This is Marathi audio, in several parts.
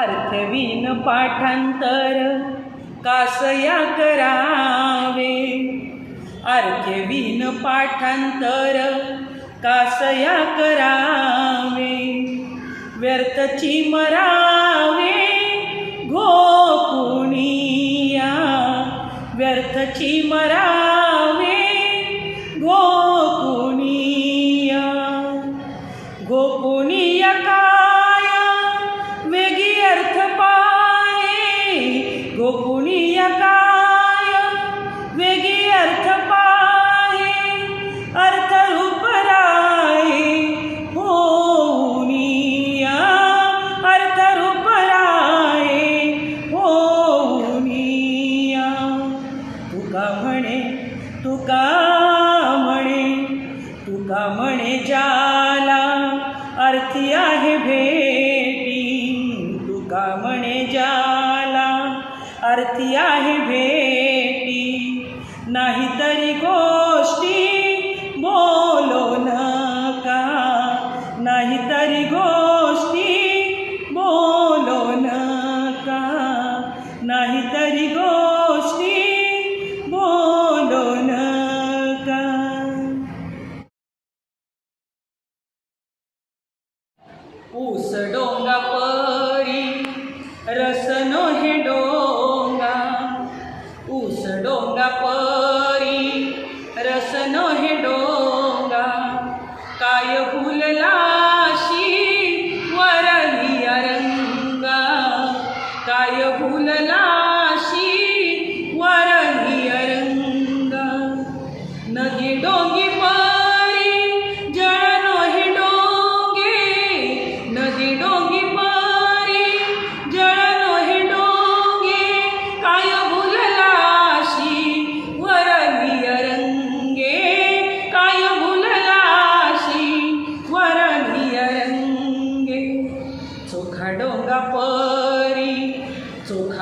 अर्थवीन पाठांतर कासया करावे. अर्थवीन पाठांतर कासया करावे. व्यर्थची मरा वणे जाला। अर्थी आहे भेटी, नाही तरी गोष्टी बोलो नका नाही तरी गोष्टी बोलो नका नाही तरी गोष्टी बोलो नका ऊस डोंग रसनो हे डोंगा ऊस डोंगा परी रसनो हे डोंगा काय फुललाशी वरली रंगा काय फुललाशी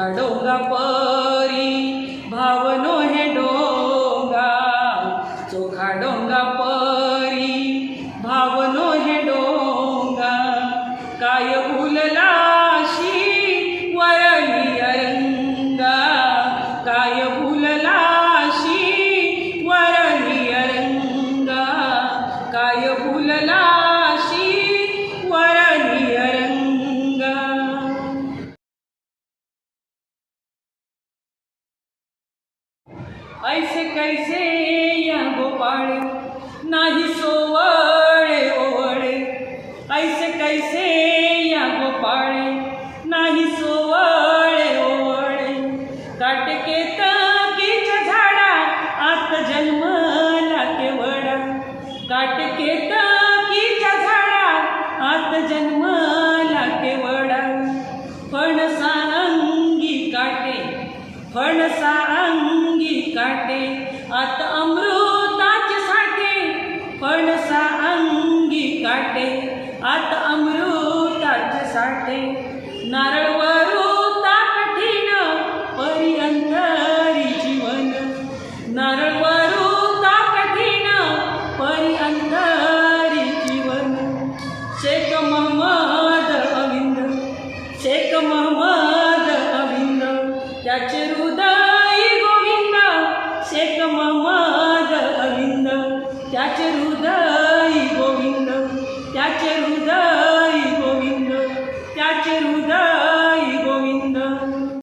डोंगा परी भावनो हे डोंगा. चोखा डोंगा परी भावनो हे डोंगा. काय भूललाशी वरली रंगा काय भूललाशी वरली रंगा काय ऐसे कैसे या गोपाळे? नाही सोवळे ओवळे. ऐसे कैसे या गोपाळे? नाही सोवळे ओवळे. काटके तकीच्या झाडा आत जन्मला केवडा. काटके तकीच्या झाडा आत जन्म फणसा अंगी काटे. आत अमृताचे साठे फणसा अंगी काटे. आत अमृताचे साठे. नारळ da